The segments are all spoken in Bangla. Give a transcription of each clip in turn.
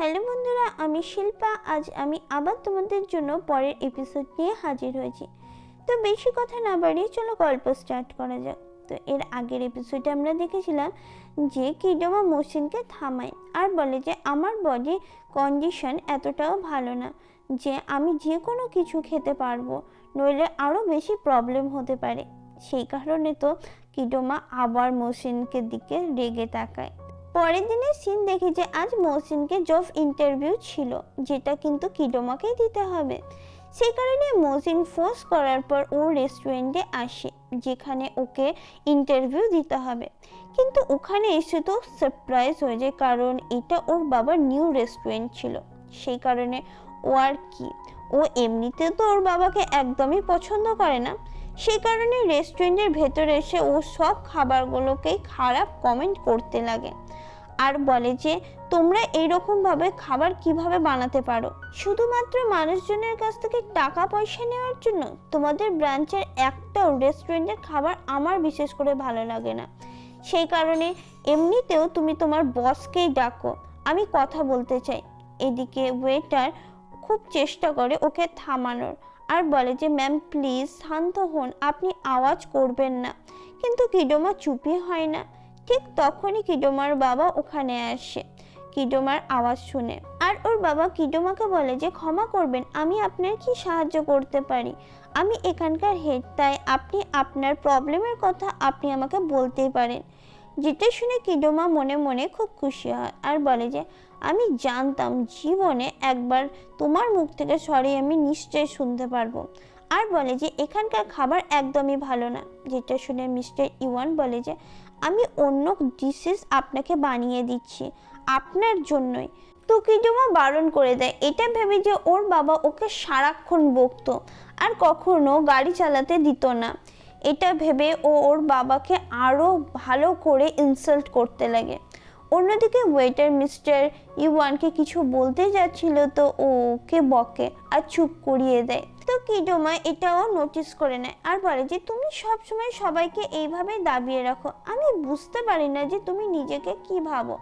হ্যালো বন্ধুরা, আমি শিল্পা। আজ আমি আবার তোমাদের জন্য পরের এপিসোড নিয়ে হাজির হয়েছি। তো বেশি কথা না বাড়িয়ে চলো গল্প স্টার্ট করা যাক। তো এর আগের এপিসোডে আমরা দেখেছিলাম যে কিডমা মসিনকে থামায় আর বলে যে, আমার বডি কন্ডিশন এতটাও ভালো না যে আমি যে কোনো কিছু খেতে পারব, নইলে আরও বেশি প্রবলেম হতে পারে। সেই কারণে তো কিডোমা আবার মসিনকে দিকে রেগে তাকায়। পরের দিনের সিন দেখি যে আজ মহসিনকে জব ইন্টারভিউ ছিল, যেটা কিন্তু কিডোমাকেই দিতে হবে। সেই কারণে মহসিন ফোর্স করার পর ও রেস্টুরেন্টে আসে, যেখানে ওকে ইন্টারভিউ দিতে হবে। কিন্তু ওখানে এসে তো সারপ্রাইজ হয়ে যায়, কারণ এটা ওর বাবার নিউ রেস্টুরেন্ট ছিল। সেই কারণে ও আর কি, ও এমনিতে তো ওর বাবাকে একদমই পছন্দ করে না। সেই কারণে রেস্টুরেন্টের ভেতরে এসে ও সব খাবারগুলোকেই খারাপ কমেন্ট করতে লাগে। আর বলে যে, তোমরা এইরকমভাবে খাবার কীভাবে বানাতে পারো? শুধুমাত্র মানুষজনের কাছ থেকে টাকা পয়সা নেওয়ার জন্য তোমাদের ব্রাঞ্চের একটাও রেস্টুরেন্টের খাবার আমার বিশেষ করে ভালো লাগে না। সেই কারণে এমনিতেও তুমি তোমার বসকেই ডাকো। আমি কথা বলতে চাই। এদিকে ওয়েটার খুব চেষ্টা করে ওকে থামানোর আর বলে যে ম্যাম প্লিজ শান্ত হন। আপনি আওয়াজ করবেন না। কিন্তু কিডোমা চুপি হয় না। ঠিক তখনই কিডোমার বাবা ওখানে আসে। কিডোমার আওয়াজ শুনে। আর ওর বাবা কিডোমাকে বলে যে, ক্ষমা করবেন, আমি আপনার কি সাহায্য করতে পারি? আমি এখানকার হেড তাই আপনি আপনার প্রবলেমের কথা আপনি আমাকে বলতেই পারেন। যেটা শুনে কিডোমা মনে মনে খুব খুশি হয় আর বলে যে, আমি জানতাম জীবনে একবার তোমার মুখ থেকে সরি আমি নিশ্চয়ই শুনতে পারব। আর বলে যে, এখানকার খাবার একদমই ভালো না। যেটা শুনে মিস্টার ইওয়ান বলে যে আমি অন্য ডিশেস আপনাকে বানিয়ে দিচ্ছি, আপনার জন্যই। তো জমা বারণ করে দেয়। এটা ভেবে যে ওর বাবা ওকে সারাক্ষণ বকতো, আর কখনো গাড়ি চালাতে দিত না। এটা ভেবে ও ওর বাবাকে আরও ভালো করে ইনসাল্ট করতে লাগে। অন্যদিকে ওয়েটার মিস্টার ইওয়ানকে কিছু বলতে যাচ্ছিল তো ও ওকে বকে আর চুপ করিয়ে দেয়। তো কিডোমা এটাও নোটিস করে নেয় আর বলে যে, তুমি সবসময় সবাইকে এইভাবে দাবিয়ে রাখো। আমি বুঝতে পারি না যে তুমি নিজেকে কি ভাবো।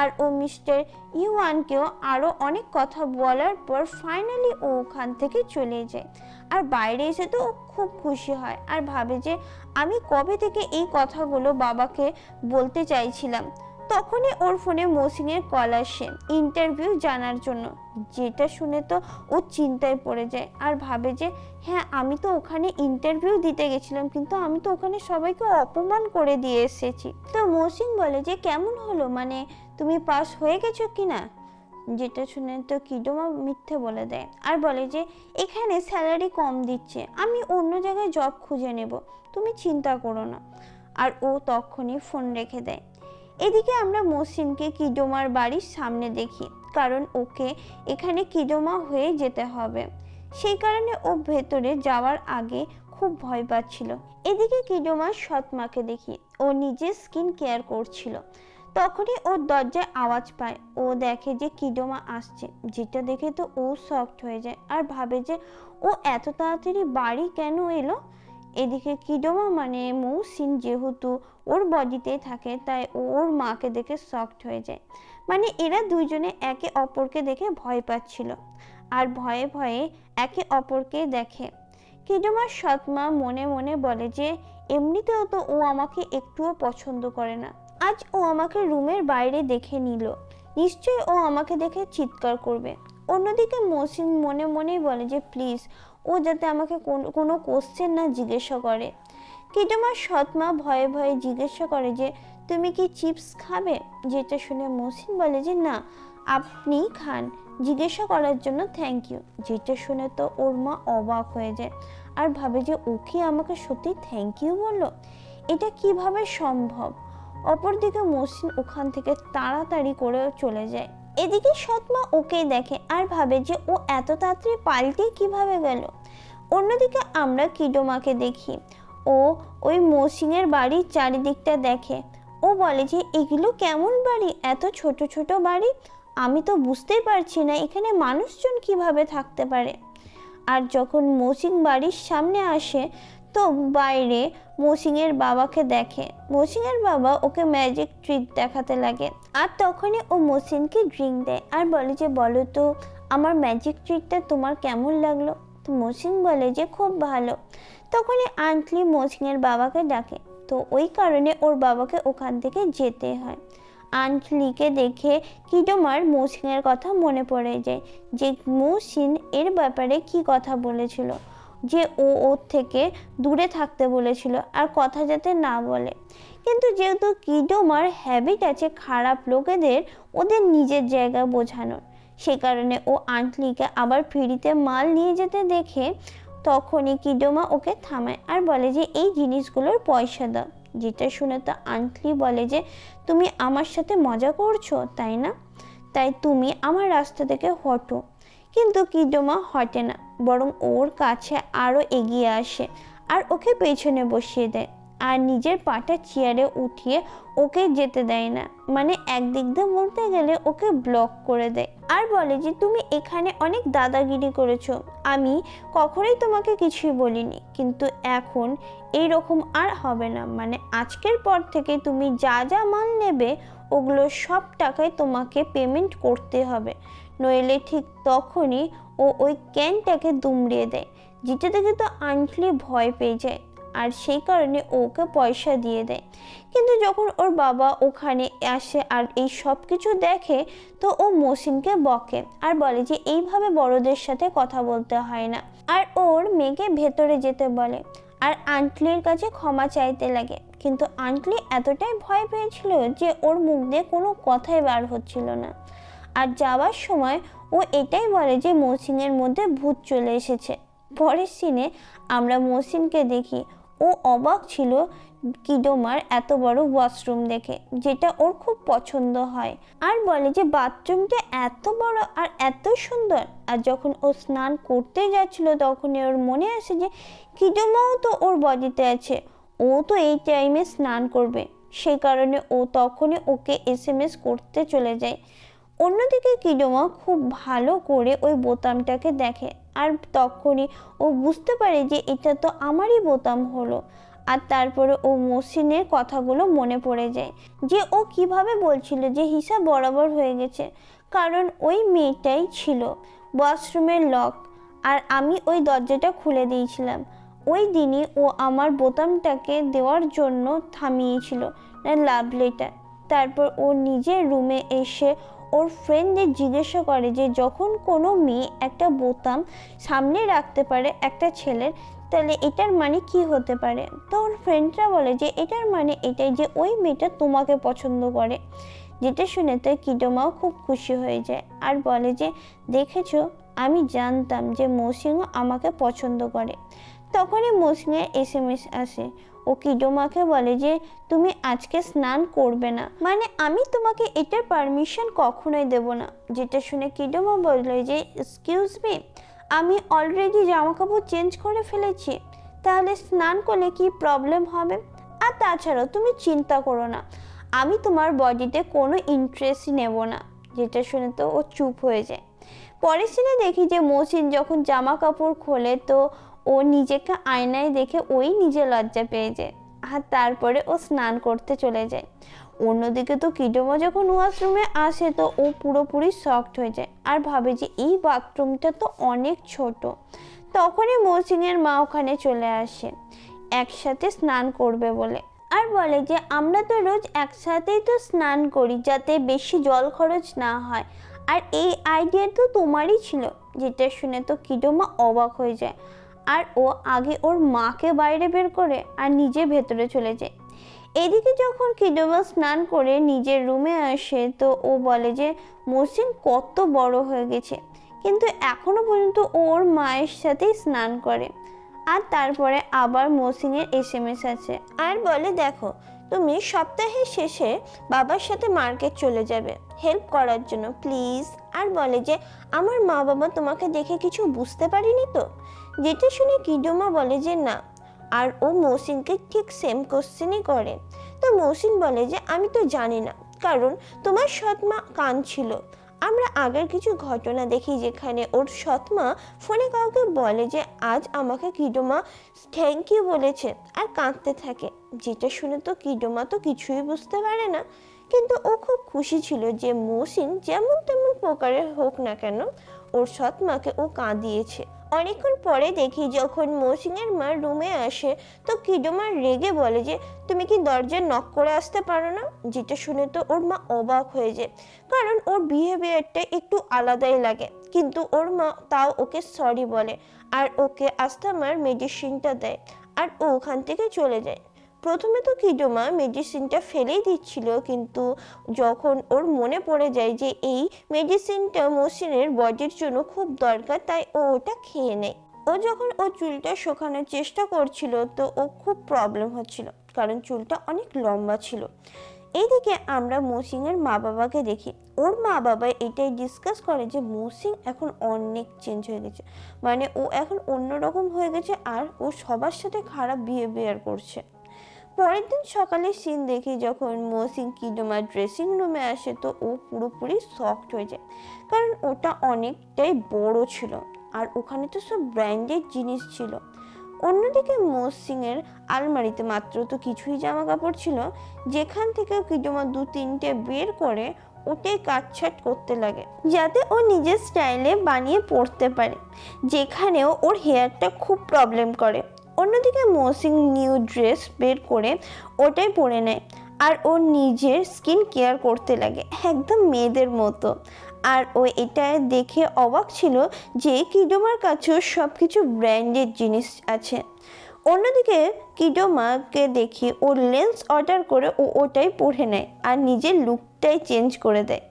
আর ও মিস্টার ইউয়ানকেও আরও অনেক কথা বলার পর ফাইনালি ও ওখান থেকে চলে যায়। আর বাইরে এসে তো ও খুব খুশি হয় আর ভাবে যে, আমি কবে থেকে এই কথাগুলো বাবাকে বলতে চাইছিলাম? তখনই ওর ফোনে মৌসিংয়ের কল আসে ইন্টারভিউ জানার জন্য। যেটা শুনে তো ও চিন্তায় পড়ে যায় আর ভাবে যে হ্যাঁ আমি তো ওখানে ইন্টারভিউ দিতে গেছিলাম, কিন্তু আমি তো ওখানে সবাইকে অপমান করে দিয়ে এসেছি। তো মৌসিং বলে যে, কেমন হলো? মানে তুমি পাস হয়ে গেছো কি না? যেটা শুনে তো কিডোমা মিথ্যে বলে দেয় আর বলে যে, এখানে স্যালারি কম দিচ্ছে, আমি অন্য জায়গায় জব খুঁজে নেব, তুমি চিন্তা করো না। আর ও তখনই ফোন রেখে দেয়। এদিকে আমরা মসিনকে কিডোমার বাড়ির সামনে দেখি, কারণ ওকে এখানে কিডোমা হয়ে যেতে হবে। সেই কারণে ও ভেতরে যাওয়ার আগে খুব ভয় পাচ্ছিল। এদিকে কিডোমার সৎ মাকে দেখি, ও নিজে স্কিন কেয়ার করছিল। তখনই ওর দরজায় আওয়াজ পায়, ও দেখে যে কিডোমা আসছে, যেটা দেখে তো ও শকড হয়ে যায়, আর ভাবে যে ও এত তাড়াতাড়ি বাড়ি কেন এলো? এদিকে কিডোমা মানে মৌসিন যেহেতু ওর বডিতেই থাকে, তাই ওর মাকে দেখে শকড হয়ে যায়। মানে এরা দুইজনে একে অপরকে দেখে ভয় পাচ্ছিল আর ভয়ে ভয়ে একে অপরকে দেখে। কিডোমার সৎমা মনে মনে বলে যে, এমনিতেও তো ও আমাকে একটুও পছন্দ করে না। আজ ও আমাকে রুমের বাইরে দেখে নিল। নিশ্চয়ই ও আমাকে দেখে চিৎকার করবে। অন্যদিকে মসিন মনে মনেই বলে যে, প্লিজ ও যাতে আমাকে কোন- কোশ্চেন না জিজ্ঞাসা করে। কিটুমার সৎমা ভয়ে ভয়ে জিজ্ঞাসা করে যে, তুমি কি চিপস খাবে? যেটা শুনে মসিন বলে যে, না, আপনি খান। জিজ্ঞাসা করার জন্য থ্যাংক ইউ যেটা শুনে তো ওর মা অবাক হয়ে যায়। আর ভাবে যে ও কি আমাকে সত্যি থ্যাংক ইউ বলল? এটা কীভাবে সম্ভব? অপরদিকে মসিন ওখান থেকে তাড়াতাড়ি করে চলে যায়। এদিকে সৎমা ওকেই দেখে আর ভাবে যে ও এত তাড়াতাড়ি পাল্টে কীভাবে গেল। অন্যদিকে আমরা কিডোমাকে দেখি। ও ওই মৌসিংয়ের বাড়ির চারিদিকটা দেখে। ও বলে যে, এগুলো কেমন বাড়ি? এত ছোট ছোট বাড়ি? আমি তো বুঝতেই পারছি না, এখানে মানুষজন কীভাবে থাকতে পারে? আর যখন মৌসিং বাড়ির সামনে আসে তো বাইরে মৌসিংয়ের বাবাকে দেখে। মৌসিংয়ের বাবা ওকে ম্যাজিক ট্রিক দেখাতে লাগে। আর তখনই ও মৌসিনকে ড্রিঙ্ক দেয় আর বলে যে, বলো তো, আমার ম্যাজিক ট্রিকটা তোমার কেমন লাগল? তো মৌসিন বলে যে, খুব ভালো। তখনই আন্টলি মৌসিংয়ের বাবাকে ডাকে। তো ওই কারণে ওর বাবাকে ওখান থেকে যেতে হয়। আন্টলিকে দেখে কিডোমার মৌসিনের কথা মনে পড়ে যায় যে, মৌসিন এর ব্যাপারে কি কথা বলেছিল? যে ও ওর থেকে দূরে থাকতে বলেছিল আর কথা যাতে না বলে। কিন্তু যেহেতু কিডোমার হ্যাবিট আছে খারাপ লোকেদের, ওদের নিজের জায়গা বোঝানোর, সে কারণে ও আন্টলিকে আবার ফিরিতে মাল নিয়ে যেতে দেখে তখনই কিডোমা ওকে থামায় আর বলে যে, এই জিনিসগুলোর পয়সা দাও। যেটা শুনে তো আন্টলি বলে যে, তুমি আমার সাথে মজা করছ, তাই না? তাই তুমি আমার রাস্তা থেকে হটো। কিন্তু কিডোমা হটে না, বরং ওর কাছে আরও এগিয়ে আসে আর ওকে পেছনে বসিয়ে দেয়। আর নিজের পাটা চেয়ারে উঠিয়ে ওকে যেতে দেয় না মানে একদিক দিয়ে বলতে গেলে ওকে ব্লক করে দেয়। আর বলে যে, তুমি এখানে অনেক দাদাগিরি করেছ, আমি কখনোই তোমাকে কিছুই বলিনি, কিন্তু এখন এই রকম আর হবে না মানে আজকের পর থেকে তুমি যা যা মাল নেবে ওগুলো সব টাকায় তোমাকে পেমেন্ট করতে হবে। নইলে ঠিক তখনই ও ওই ক্যানটাকে দুমড়িয়ে দেয়, যেটা দেখে তো আন্টলি ভয় পেয়ে যায়, আর সেই কারণে ওকে পয়সা দিয়ে দেয়। কিন্তু যখন ওর বাবা ওখানে আসে আর এই সব কিছু দেখে, তো ও মসিনকে বকে আর বলে যে এইভাবে বড়দের সাথে কথা বলতে হয় না। আর ওর মেয়েকে ভেতরে যেতে বলে, আর আন্টলির কাছে ক্ষমা চাইতে লাগে। কিন্তু আন্টলি এতটাই ভয় পেয়েছিল যে ওর মুখ দিয়ে কোনো কথাই বার হচ্ছিল না। আর যাওয়ার সময় ও এটাই বলে যে মৌসিনের মধ্যে ভূত চলে এসেছে। পরের সিনে আমরা মৌসিনকে দেখি। ও অবাক ছিল কিডোমার এত বড় ওয়াশরুম দেখে, যেটা ওর খুব পছন্দ হয়। আর বলে যে বাথরুমটা এত বড় আর এত সুন্দর। আর যখন ও স্নান করতে যাচ্ছিল তখনই ওর মনে আসে যে কিডোমাও তো ওর বডিতে আছে। ও তো এই টাইমে স্নান করবে। সেই কারণে ও তখনই ওকে এস এম এস করতে চলে যায়। অন্যদিকে কিডোমা খুব ভালো করে ওই বোতামটাকে দেখে আর তখনই ও বুঝতে পারে যে এটা তো আমারই বোতাম হলো। আর তারপরে ও মসিনের কথাগুলো মনে পড়ে যায় যে ও কীভাবে বলছিল যে হিসাব বরাবর হয়ে গেছে। কারণ ওই মেয়েটাই ছিল। ওয়াশরুমের লক আর আমি ওই দরজাটা খুলে দিয়েছিলাম। ওই দিনই ও আমার বোতামটাকে দেওয়ার জন্য থামিয়েছিল লাভ লেটার তারপর ও নিজের রুমে এসে ওর ফ্রেন্ডদের জিজ্ঞাসা করে যে যখন কোনো মেয়ে একটা বোতাম সামনে রাখতে পারে একটা ছেলের, তাহলে এটার মানে কি হতে পারে? তো ওর ফ্রেন্ডরা বলে যে এটার মানে এটাই যে ওই মেয়েটা তোমাকে পছন্দ করে। যেটা শুনে তো কিডোমাও খুব খুশি হয়ে যায় আর বলে যে, দেখেছ, আমি জানতাম যে মৌসিংও আমাকে পছন্দ করে। তখনই মৌসিংয়ের এস এম এস আসে। ও কিডোমাকে বলে যে, তুমি আজকে স্নান করবে না। মানে আমি তোমাকে এটার পারমিশন কখনোই দেব না। যেটা শুনে কিডোমা বলল যে এক্সকিউজ মি আমি অলরেডি জামা কাপড় চেঞ্জ করে ফেলেছি। তাহলে স্নান করলে কি প্রবলেম হবে? আর তাছাড়াও তুমি চিন্তা করো না, আমি তোমার বডিতে কোনো ইন্টারেস্টই নেব না। যেটা শুনে তো ও চুপ হয়ে যায়। পরের সিনে দেখি যে মৌসিন যখন জামা কাপড় খোলে তো ও নিজেকে আয়নায় দেখে ওই নিজে লজ্জা পেয়ে যায় আর তারপরে ও স্নান করতে চলে যায়। অন্যদিকে তো কিডোমা যখন ওয়াশরুমে আসে তো ও পুরোপুরি শক্ট হয়ে যায় আর ভাবে যে এই বাথরুমটা তো অনেক ছোট। তখনই মৌসিনের মা ওখানে চলে আসে, একসাথে স্নান করবে বলে। আর বলে যে, আমরা তো রোজ একসাথেই তো স্নান করি যাতে বেশি জল খরচ না হয়। আর এই আইডিয়া তো তোমারই ছিল, যেটা শুনে তো কিডোমা অবাক হয়ে যায়। আর ও আগে ওর মাকে বাইরে বের করে আর নিজে ভেতরে চলে যায়। এদিকে যখন কিডোমা স্নান করে নিজের রুমে আসে, তো ও বলে যে মসিন কত বড় হয়ে গেছে। কিন্তু এখনও পর্যন্ত ওর মায়ের সাথেই স্নান করে। আর তারপরে আবার মসিনের এস এম এস আছে। আর বলে, দেখো, তুমি সপ্তাহের শেষে বাবার সাথে মার্কেট চলে যাবে হেল্প করার জন্য প্লিজ আর বলে যে, আমার মা বাবা তোমাকে দেখে কিছু বুঝতে পারিনি তো? যেটা শুনে কিডোমা বলে যে না, আর ও মৌসিনকে ঠিক সেম কোশ্চেনই করে। তো মৌসিন বলে যে, আমি তো জানি না, কারণ তোমার সৎমা কান ছিল। আমরা আগের কিছু ঘটনা দেখি যেখানে ওর সৎমা ফোনে কাউকে বলে যে, আজ আমাকে কিডোমা থ্যাংক ইউ বলেছে আর কাঁদতে থাকে। যেটা শুনে তো কিডোমা তো কিছুই বুঝতে পারে না। কিন্তু ও খুব খুশি ছিল যে মৌসিন যেমন তেমন প্রকারের হোক না কেন, ওর সৎমাকে ও কাঁদিয়েছে। অনেকক্ষণ পরে দেখি যখন মৌসিনের মা রুমে আসে, তো কিডোমা রেগে বলে যে, তুমি কি দরজার নক করে আসতে পারো না? যেটা শুনে তো ওর মা অবাক হয়ে যায়। কারণ ওর বিহেভিয়ারটা একটু আলাদাই লাগে। কিন্তু ওর মা তাও ওকে সরি বলে। আর ওকে আস্তামার মেডিসিনটা দেয়। আর ও ওখান থেকে চলে যায়। প্রথমে তো কিডোমা মেডিসিনটা ফেলেই দিচ্ছিল, কিন্তু যখন ওর মনে পড়ে যায় যে এই মেডিসিনটা মসিনের বডির জন্য খুব দরকার, তাই ও ওটা খেয়ে নেয়। ও যখন ও চুলটা শোকানোর চেষ্টা করছিল, তো ও খুব প্রবলেম হচ্ছিল, কারণ চুলটা অনেক লম্বা ছিল। এইদিকে আমরা মৌসিংয়ের মা বাবাকে দেখি। ওর মা বাবা এটাই ডিসকাস করে যে মৌসিং এখন অনেক চেঞ্জ হয়ে গেছে। মানে ও এখন অন্যরকম হয়ে গেছে আর ও সবার সাথে খারাপ বিহেভিয়ার করছে। পরের দিন সকালে সিন দেখি যখন মৌসিং কিডোমার ড্রেসিং রুমে আসে তো ও পুরোপুরি সফট হয়ে যায়। কারণ ওটা অনেকটাই বড় ছিল আর ওখানে তো সব ব্র্যান্ডেড জিনিস ছিল। অন্যদিকে মৌসিংয়ের আলমারিতে মাত্র তো কিছুই জামা কাপড় ছিল, যেখান থেকে কিডোমা দু তিনটে বের করে ওটাই কাটছাট করতে লাগে, যাতে ও নিজের স্টাইলে বানিয়ে পড়তে পারে, যেখানেও ওর হেয়ারটা খুব প্রবলেম করে। অন্যদিকে মৌসিং নিউ ড্রেস বের করে ওটাই পরে নেয় আর ও নিজের স্কিন কেয়ার করতে লাগে, একদম মেয়েদের মতো। আর ও এটা দেখে অবাক ছিল যে কিডোমার কাছেও সব কিছু ব্র্যান্ডেড জিনিস আছে। অন্যদিকে কিডোমাকে দেখি ও লেন্স অর্ডার করে ও ওটাই পরে নেয় আর নিজের লুকটাই চেঞ্জ করে দেয়।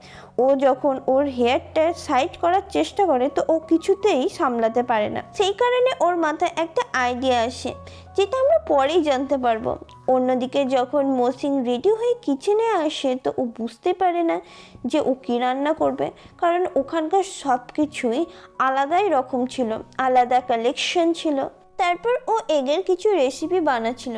ও যখন ওর হেয়ারটা সাইড করার চেষ্টা করে তো ও কিছুতেই সামলাতে পারে না। সেই কারণে ওর মাথায় একটা আইডিয়া আসে, যেটা আমরা পরেই জানতে পারব। অন্যদিকে যখন মসিং রেডি হয়ে কিচেনে আসে তো ও বুঝতে পারে না যে ও কী রান্না করবে, কারণ ওখানকার সব কিছুই আলাদাই রকম ছিল, আলাদা কালেকশন ছিল। তারপর ও এগের কিছু রেসিপি বানাচ্ছিল,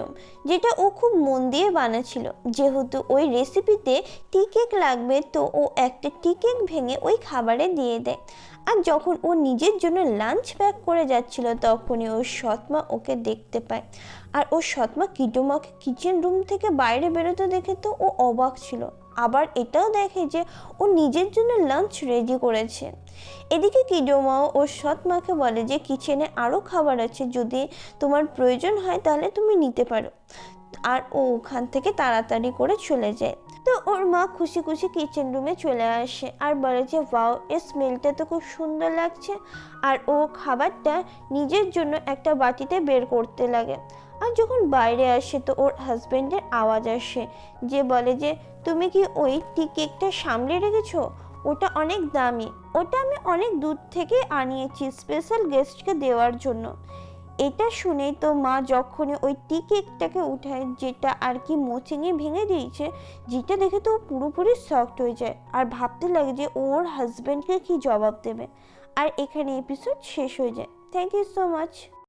যেটা ও খুব মন দিয়ে বানাচ্ছিল। যেহেতু ওই রেসিপিতে টি কেক লাগবে, তো ও একটা টি কেক ভেঙে ওই খাবারে দিয়ে দেয়। আর যখন ও নিজের জন্য লাঞ্চ প্যাক করে যাচ্ছিল, তখনই ওর সৎমা ওকে দেখতে পায়। আর ওর সৎমা কিডোমাকে কিচেন রুম থেকে বাইরে বেরোতে দেখে তো ও অবাক ছিল। আবার এটাও দেখে যে ও নিজের জন্য লাঞ্চ রেডি করেছে। এদিকে কিডোমাও ওর সৎ মাকে বলে যে, কিচেনে আরও খাবার আছে, যদি তোমার প্রয়োজন হয় তাহলে তুমি নিতে পারো। আর ও ওখান থেকে তাড়াতাড়ি করে চলে যায়। তো ওর মা খুশি খুশি কিচেন রুমে চলে আসে আর বলে যে, ওয়াও এর স্মেলটা তো খুব সুন্দর লাগছে। আর ও খাবারটা নিজের জন্য একটা বাটিতে বের করতে লাগে। আর যখন বাইরে আসে তো ওর হাজবেন্ডের আওয়াজ আসে যে বলে যে, তুমি কি ওই টি কেকটা সামলে রেখেছো? ওটা অনেক দামি। ওটা আমি অনেক দূর থেকে আনিয়েছি স্পেশাল গেস্টকে দেওয়ার জন্য। এটা শুনেই তো মা যখনই ওই টি কেকটাকে উঠায়, যেটা আর কি মোচিঙে ভেঙে দিয়েছে, যেটা দেখে তো পুরোপুরি শকড হয়ে যায় আর ভাবতে লাগে যে ওর হাজব্যান্ডকে কি জবাব দেবে। আর এখানে এপিসোড শেষ হয়ে যায়। Thank you so much